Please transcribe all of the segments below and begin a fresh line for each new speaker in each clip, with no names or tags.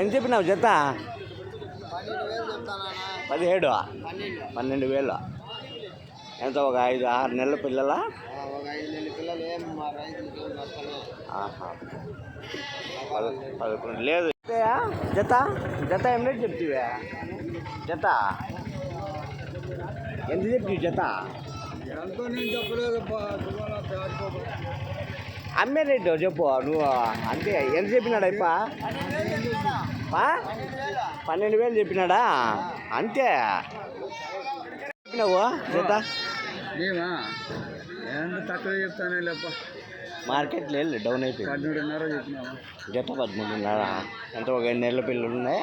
ఎంత చెప్పినావు జత? పదిహేడు.
పన్నెండు
వేలు. ఎంత ఒక ఐదు ఆరు నెలల పిల్లల? పదకొండు. లేదు. జత జత ఏం రేట్ చెప్తివా? జత? ఎంత చెప్తివి జత? అమ్మే రేటు చెప్పు నువ్వు అంతే ఎంత చెప్పినాడు ఆ? పన్నెండు వేలు చెప్పినాడా? అంతే. చెప్పినావు జత?
మేమా? ఎంత తక్కువ చెప్తానే
మార్కెట్ లేదు డౌన్ అయిపోయింది.
చెప్పినామా
జత పదమూడున్నర. ఎంత ఒక నెలల పిల్లలు ఉన్నాయి?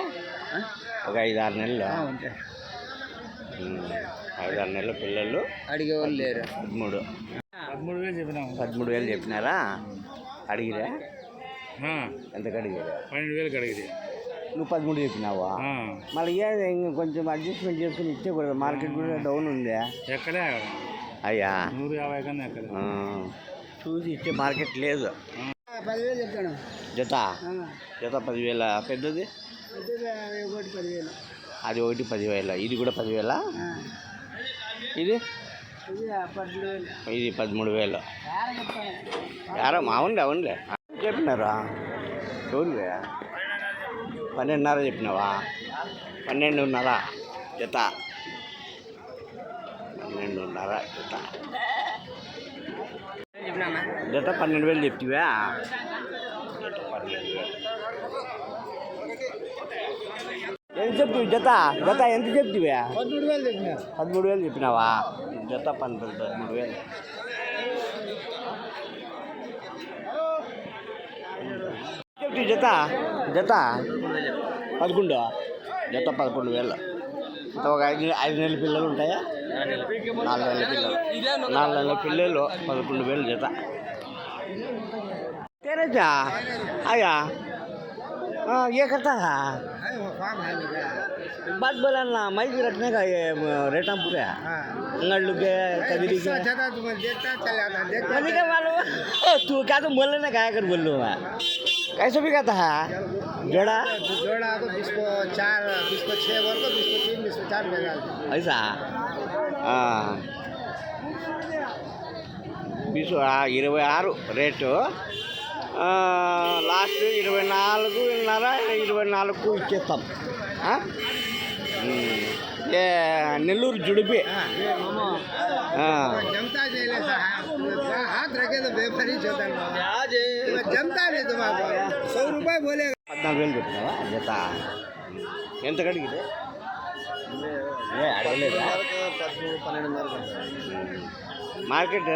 ఒక ఐదు ఆరు నెలలు ఐదు ఆరు నెలల పిల్లలు.
అడిగే వాళ్ళు లేరు.
పదమూడు.
పదమూడు వేలు చెప్పినాము.
పదమూడు వేలు చెప్పినారా? అడిగిరా? ఎంతకు అడిగారు?
పన్నెండు వేలకు అడిగింది
నువ్వు పదమూడు చెప్పినావా? మళ్ళీ కొంచెం అడ్జస్ట్మెంట్ చేసుకుని ఇచ్చేకూడదు మార్కెట్ కూడా డౌన్ ఉంది.
ఎక్కడే
అయ్యా.
నూరు యాభై కన్నా ఎక్కడ
చూసి ఇచ్చే మార్కెట్ లేదు.
పదివేలు చెప్తాను
జత? జత పదివేల? పెద్దది?
ఒకటి పదివేలు.
అది ఒకటి పదివేల ఇది కూడా పదివేల? ఇది?
ఇది
పదమూడు వేలు. యారా అవునులే అవునులే చెప్పినారా? ఎవరువే? పన్నెండున్నర చెప్పినావా? పన్నెండున్నర జత. పన్నెండున్నర జత. జత పన్నెండు వేలు చెప్తివా? పన్నెండు వేలు. ఎంత చెప్తివి జత? జత ఎంత చెప్తివా?
పదమూడు వేలు
పదమూడు వేలు చెప్పినావా? జత పన్నెండు పదమూడు వేలు. చెప్తి జత? జత? పదకొండు. జత పదకొండు వేలు. ఒక ఐదు ఐదు నెలల పిల్లలు ఉంటాయా? నాలుగు నెలల పిల్లలు. నాలుగు నెలల పిల్లలు పదకొండు వేలు జత. తేరేజా అయ్యా. हाँ ये करता था। बात बोला ना माहिती रखने का ये रेटा पूरा अंगड़ लुक
गया कभी दिख। गया
मैंने क्या मालूम तू क्या तो तुम बोल ना क्या कर बोल लो मैं। कैसे भी कहता है। जोड़ा।
जोड़ा तो बीस को चार बीस को छः बोल को तीन बीस को चार भेजा
ऐसा? हाँ बीस इरवे आर रेट లాస్ట్ ఇరవై నాలుగున్నర ఇరవై నాలుగు ఇచ్చేస్తాం నెల్లూరు జుడిపి జత. ఎంత కడిగితే? మార్కెట్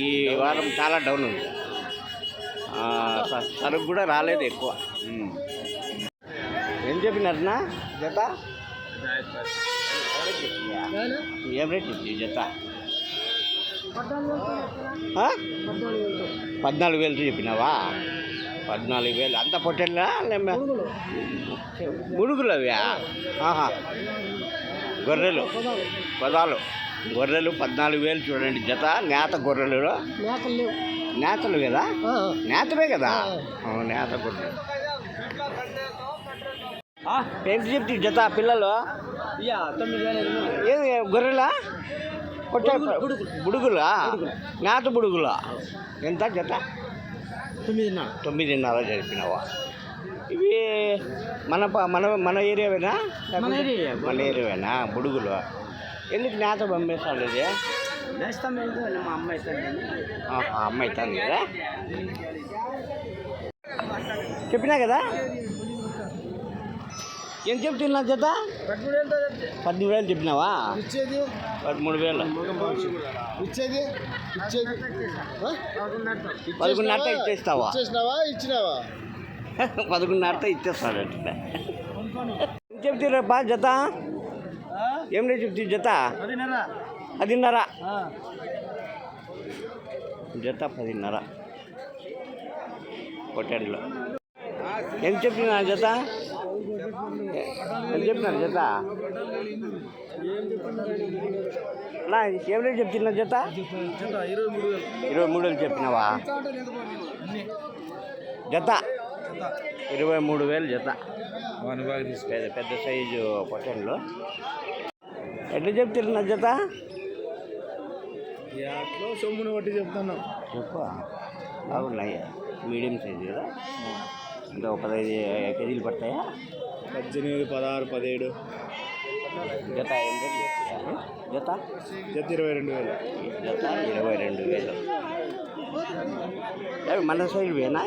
ఈ వారం చాలా డౌన్ ఉంది. సరుకు కూడా రాలేదు ఎక్కువ. ఏం చెప్పినారనా జత? ఏం రేట్ జత. పద్నాలుగు వేలు చెప్పినావా? పద్నాలుగు వేలు. అంత పొట్టెలా ముడుగులు అవి ఆహా. గొర్రెలు. పదాలు గొర్రెలు పద్నాలుగు వేలు చూడండి జత నేత గొర్రెలు. నేతలు కదా నేతలే కదా? నేత గొర్రెలు. ఎంత చెప్తి జత పిల్లలు? ఏది గొర్రెలా? పొట్ట బుడుగులా నేత బుడుగులా? ఎంత జత?
తొమ్మిదిన్నర.
తొమ్మిదిన్నర జరిపినవా? ఇవి మన మన మన ఏరియావేనా?
మన ఏరియా.
మన ఏరియావేనా? బుడుగులు. ఎందుకు నేత పంపిస్తాడు ఇది?
నేస్తాం మా అమ్మాయి
ఆహా, అమ్మాయి తంది కదా? చెప్పినా కదా? ఏం చెప్తున్నా జత?
పదమూడు
వేలు చెప్పినావా?
ఇచ్చేది?
పదమూడు వేలు.
ఇచ్చేది? ఇచ్చేది?
పదకొండున్నర ఇచ్చేస్తావా?
ఇచ్చేసినావా? ఇచ్చినావా?
పదకొండున్నర ఇచ్చేస్తాడు చెప్తారప్పా జత? ఏం రేట్ చెప్తే జత?
పదిన్నర.
జత పదిన్నర. పొట్టెండ్లు ఎంత చెప్పిన జత? ఎంత చెప్పినారు జత? నా ఏం రేటు చెప్తున్నా జత? ఇరవై మూడు వేలు చెప్పినావా? జత? ఇరవై మూడు వేలు జత. పెద్ద పెద్ద సైజు పొట్టెన్లు ఎట్లా చెప్తున్నా జత?
సొమ్మును బట్టి చెప్తున్నాం.
చెప్పు. బాగున్నాయి. మీడియం సైజు కదా? అంటే ఒక పదహైదు కేజీలు పడతాయా?
పద్దెనిమిది పదహారు పదిహేడు.
జత? జత?
జత ఇరవై రెండు వేలు.
జత ఇరవై రెండు వేలు. మన సైడ్ వేనా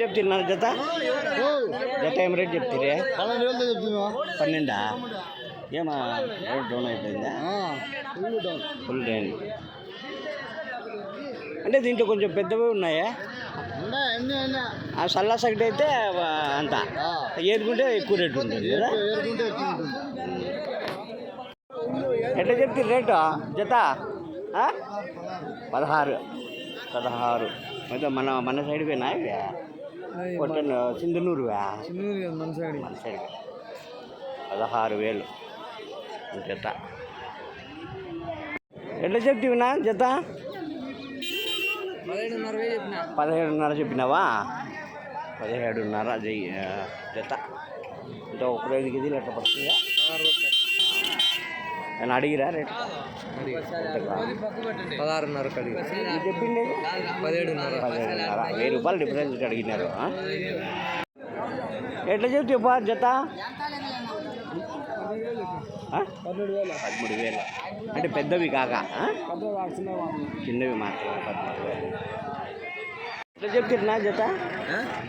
చెప్తున్నారు జత? జత ఏం రేట్ చెప్తారే?
పన్నెండు వేలతో చెప్తున్నా.
పన్నెండా? ఏమా రేట్ డౌన్ అయిపోయిందా?
ఫుల్ డౌన్
ఫుల్ డౌన్ అంటే దీంట్లో కొంచెం పెద్దవి ఉన్నాయా? ఆ సల్లా సగటు అయితే అంత. ఏరుకుంటే ఎక్కువ రేటు ఉంటుంది కదా? ఎట్లా చెప్తే రేటు జత? పదహారు. పదహారు. అయితే మన మన సైడ్ పోయినా ఇవి కొట్టను సింధనూరువా?
చిన్నూరు కదా మన సైడ్
మన సైడ్ పదహారు వేలు. జత. ఎట్లా చెప్తివినా జత?
పదిహేడున్నర
చెప్పినావా? పదిహేడున్నర జత. అంటే ఒక ఐదు కేజీలు ఎట్లా పడుతుందా? నేను అడిగిరా రేటు?
పదహారున్నర
చెప్పింది
పదిహేడున్నర.
పదిహేడున్నర. వెయ్యి రూపాయలు డిఫరెన్స్ అడిగినారు? ఎట్లా జత ఆ?
పన్నెండు వేలు
పదమూడు వేలు అంటే పెద్దవి కాక చిన్నవి మాత్రమే పదమూడు వేలు ఎట్లా చెప్తున్నా జత?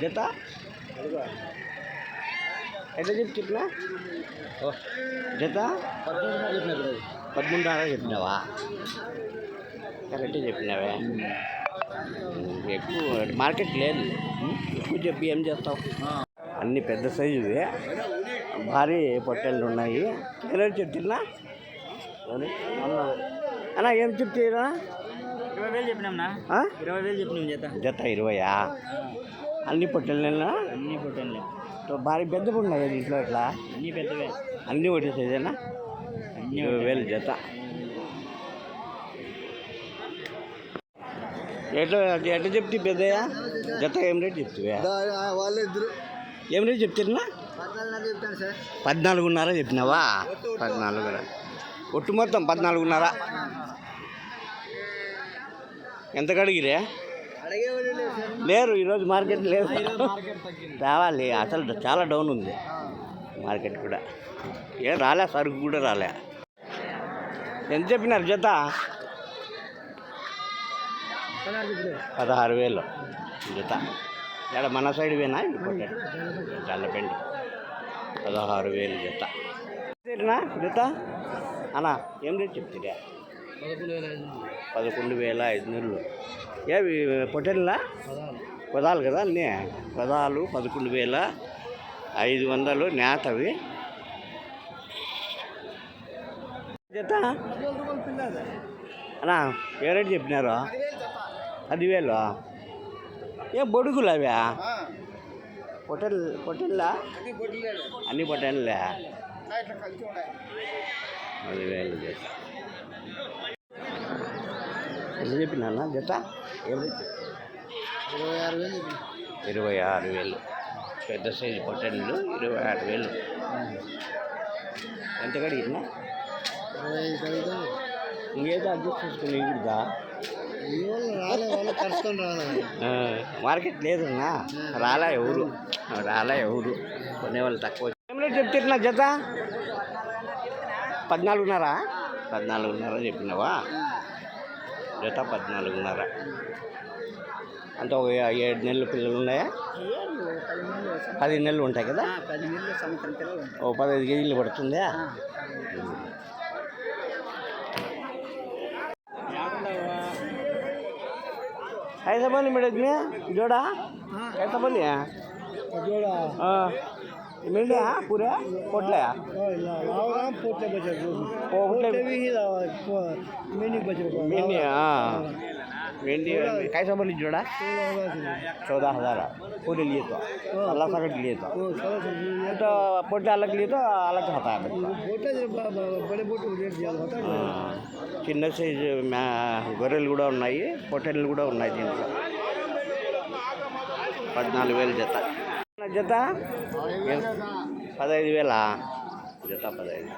జత? ఎట్లా చెప్తున్నా జత? పదమూడున్నర చెప్పినావా? కరెక్టే చెప్పినావే. ఎక్కువ మార్కెట్ లేదు. ఎక్కువ చెప్పి ఏం చేస్తావు? అన్ని పెద్ద సైజువి. భారీ పొట్టెళ్ళు ఉన్నాయి. ఎవరు చెప్తున్నా అన్నా ఏం చెప్తారా
ఇరవై వేలు చెప్పినాంనా? ఇరవై వేలు చెప్పినాం చేత
జత ఇరవయా? అన్ని పొట్టెళ్ళేనా?
అన్ని పుట్టండి
భారీ పెద్ద ఉన్నాయి ఇంట్లో ఇట్లా?
అన్ని పెద్దవే.
అన్నీ ఒకటి సైజేనా ఇరవై వేలు జత. ఎట్లా ఎట్లా చెప్తే పెద్దయ్యా? జత ఏం రేట్ చెప్తావే?
వాళ్ళిద్దరు
ఏం రేట్ చెప్తున్నా
పద్నాలుగు చెప్తాను సార్.
పద్నాలుగున్నర చెప్పినావా? పద్నాలుగున్నర. ఒట్టు మొత్తం పద్నాలుగున్నర. ఎంత కడిగిరే లేరు ఈరోజు మార్కెట్ లేదు. రావాలి అసలు చాలా డౌన్ ఉంది మార్కెట్ కూడా. ఏం రాలే సరుకు కూడా రాలే. ఎంత చెప్పినారు జత?
పదహారు
వేలు జత. ఇక్కడ మన సైడ్ వేనా? చల్లపెండి పదహారు వేలు జత. జత అన్నా ఏం రేట్ చెప్తారా
పదకొండు వేల ఐదు
నెలలు ఏవి పొట్టెల్లా
పదహారు
పదాలు. కదా అన్నీ. పదాలు పదకొండు వేల ఐదు వందలు నేతవి. జత? అన్నా ఏ రేటు చెప్పినారు? పదివేలు. ఏ బొడుగులు అవా? పొట్టెల్ పొట్టెల్లా
అన్ని ఉన్నాయి
పదివేలు జత. ఎంత చెప్పినా జత? ఏ
ఇరవై ఆరు వేలు
ఇరవై ఆరు వేలు. పెద్ద సైజు పొట్టెళ్ళు ఇరవై ఆరు వేలు. ఎంత కడిగినా?
ఇరవై ఐదు
ఇంకేదో అడ్జస్ట్ చేసుకుని ఇగురుదా మార్కెట్ లేదన్నా రాలా ఎవరు? రాలా ఎవరు? కొనేవాళ్ళు తక్కువ. ఏం చెప్తున్నా జత? పద్నాలుగున్నారా? పద్నాలుగున్నర చెప్పినావా? జత పద్నాలుగున్నర. అంటే ఒక ఏడు నెలలు పిల్లలు ఉన్నాయా? పది నెలలు ఉంటాయి కదా? ఓ పదహైదు కేజీలు పడుతుందా? ఐదు మంది మేడం జోడా? ఎంత జోడా. बनी है
जोड़ा
हाँ मिल गया पूरे पोटले
लावराम पोटे बचे
पोटले
भी ही लावा मिनी बचे
मिनी हाँ भेंडी काय समोर जोड़ा चौदह हजार पूरे लिए तो अल्लाह सकट लिए तो तो पोटे अलग लिए तो अलग खाता है बच्चा
बड़े बोट रेट ज़्यादा होता है
ఆ, చిన్న సైజు మ్యా గొర్రెలు కూడా ఉన్నాయి పొట్టెలు కూడా ఉన్నాయి దీంట్లో పద్నాలుగు వేలు జత జత? పదహైదు వేలా? జత పదహైదు.